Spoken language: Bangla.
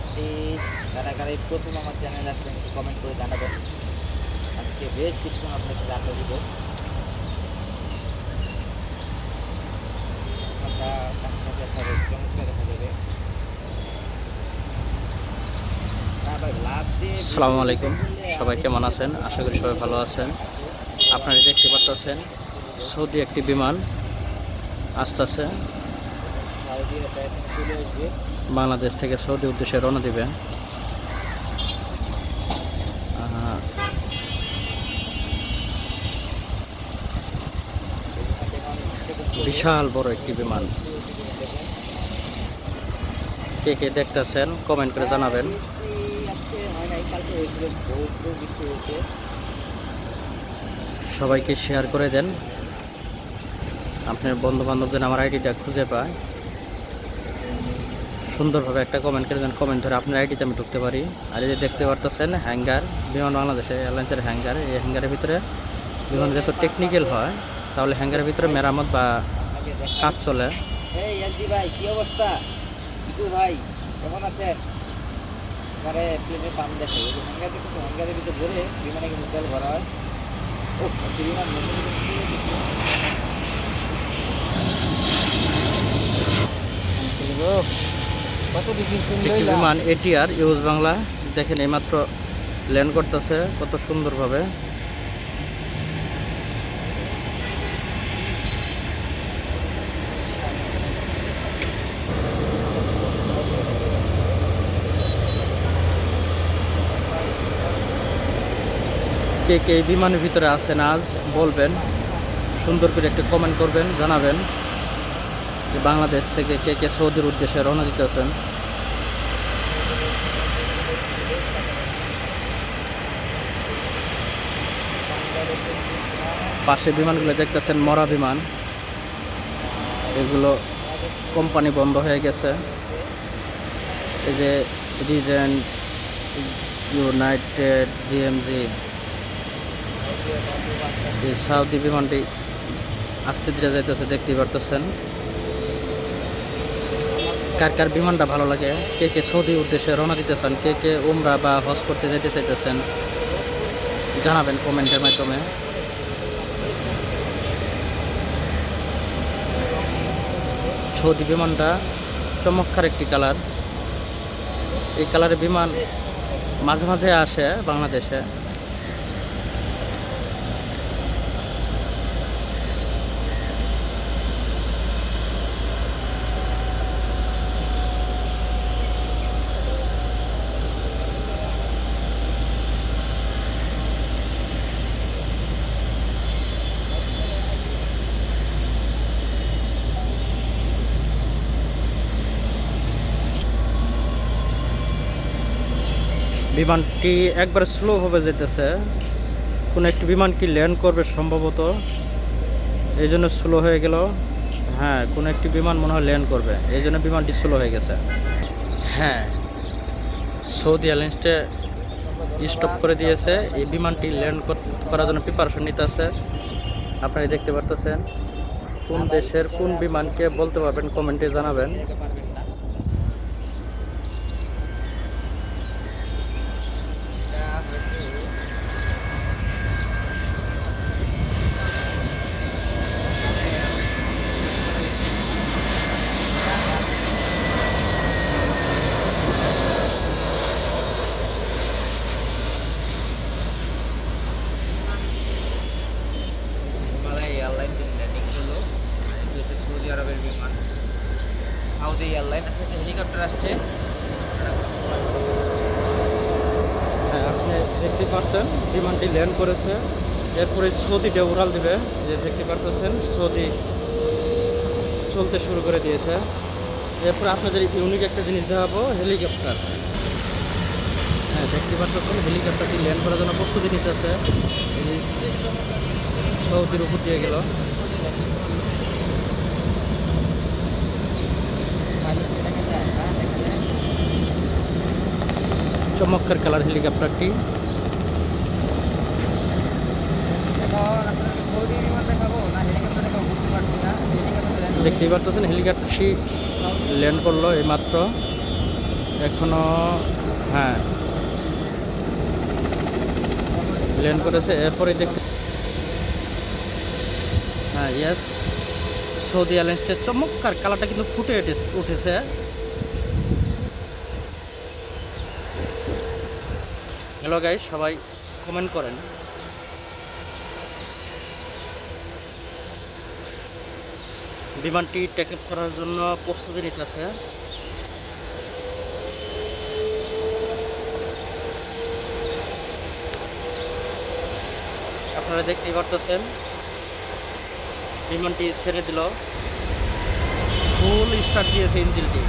প্র্যাকটিস কারা কারা এই প্রথম আমার চ্যানেল আসছেন একটু কমেন্ট করে জানাবেন। আজকে বেশ কিছুক্ষণ আপনার সাথে আড্ডা দিব। দিয়ে আলাইকুম। সবাই কেমন আছেন? আশা করি সবাই ভালো আছেন। আপনারা দেখতে পাচ্ছেন সৌদি একটি বিমান আসতেছে সাউদি আরবে এখন চলে আসবে বাংলাদেশ থেকে সৌদি উদ্দেশ্যে রওনা দিবে। বিশাল বড় একটি বিমান। কে কে দেখতেছেন কমেন্ট করে জানাবেন। সবাইকে শেয়ার করে দেন। আপনার বন্ধু বান্ধবদের আমার আইডিটা খুঁজে পায়। সুন্দরভাবে একটা কমেন্ট করে দেন। কমেন্ট ধরে আপনার আইডিতে আমি ঢুকতে পারি। আর এই যে দেখতে পারতেছেন হ্যাঙ্গার বিমান বাংলাদেশে এয়ারলাইন্সের হ্যাঙ্গার এই হ্যাঙ্গারের ভিতরে বিমান যত টেকনিক্যাল হয় তাহলে হ্যাঙ্গারের ভিতরে মেরামত বা কাজ চলে। ভাই কি অবস্থা? ভাই কেমন আছেন? এবারে প্লেনের পাম্প দেখে হ্যাঙ্গার দেখতেছে হ্যাঙ্গারের ভিতরে ভরে বিমানে কিন্তু তেল ভরা হয়। ও বিমান মধ্যে বিমান এটিআর ইউজ বাংলা দেখেন এইমাত্র ল্যান্ড করতেছে কত সুন্দরভাবে। কে কে বিমানের ভিতরে আছেন আজ বলবেন সুন্দর করে একটা কমেন্ট করবেন জানাবেন। যে বাংলাদেশ থেকে কে কে সৌদির উদ্দেশ্যে রওনা দিতেছেন পাশে বিমানগুলো দেখতেছেন, মরা বিমান। এগুলো কোম্পানি বন্ধ হয়ে গেছে। এই যে রিজেন্ট ইউনাইটেড জিএমজি, এই সাউদি বিমানটি আস্তে ধীরে যাইতেছে, দেখতেই পারতেছেন। কার কার বিমানটা ভালো লাগে? কে কে সৌদি উদ্দেশ্যে রওনা দিতেছেন? কে কে উমরা বা হজ করতে যেতে চাইতেছেন? জানাবেন কমেন্টের মাধ্যমে। সৌদি বিমানটা চমৎকার একটি কালার। এই কালারের বিমান মাঝে মাঝে আসে বাংলাদেশে। বিমানটি একবার স্লোভাবে যেতেছে। কোন একটি বিমান কি ল্যান্ড করবে সম্ভবত। এই জন্য স্লো হয়ে গেল। হ্যাঁ কোনো একটি বিমান মনে হয় ল্যান্ড করবে। এই জন্য বিমানটি স্লো হয়ে গেছে। হ্যাঁ সৌদি এয়ারলাইন্সটা স্টপ করে দিয়েছে। এই বিমানটি ল্যান্ড করার জন্য প্রিপারেশন নিতে আছে আপনারা দেখতে পারতেছেন। কোন দেশের কোন বিমানকে বলতে পারবেন কমেন্টে জানাবেন দেখতে পারবেন না এটা হয়তো হিমালয় এয়ারলাইন ল্যান্ডিং করল এটি হচ্ছে সৌদি আরবের বিমান। সাউদি এয়ারলাইন আছে একটা হেলিকপ্টার আসছে। হ্যাঁ আপনি দেখতে পাচ্ছেন, বিমানটি ল্যান্ড করেছে। এরপরে সৌদিটা উড়াল দিবে, যে দেখতে পারতেছেন, সৌদি চলতে শুরু করে দিয়েছে। এরপরে আপনাদের ইউনিক একটা জিনিস দেখাবো, হেলিকপ্টার। হ্যাঁ দেখতে পারতেছেন, হেলিকপ্টারটি ল্যান্ড করার জন্য প্রস্তুতি নিতেছে। সৌদির উপর দিয়ে গেল। চমৎকার কালার হেলিকপ্টারটি। দেখতেই পারতেছেন, হেলিকপ্টারটি ল্যান্ড করল এইমাত্র। এখনও হ্যাঁ। ল্যান্ড করেছে, এরপরে দেখতে হ্যাঁ ইয়েস সৌদি এয়ারলাইন্সটা চমৎকার কালারটা কিন্তু ফুটে উঠেছে। হ্যালো গাইস সবাই কমেন্ট করেন। বিমানটি টেক আপ করার জন্য প্রস্তুতি নিতেছে। আপনারা দেখতেই পারতেছেন, বিমানটি ছেড়ে দিল। ফুল স্টার্ট দিয়েছে ইঞ্জিনটি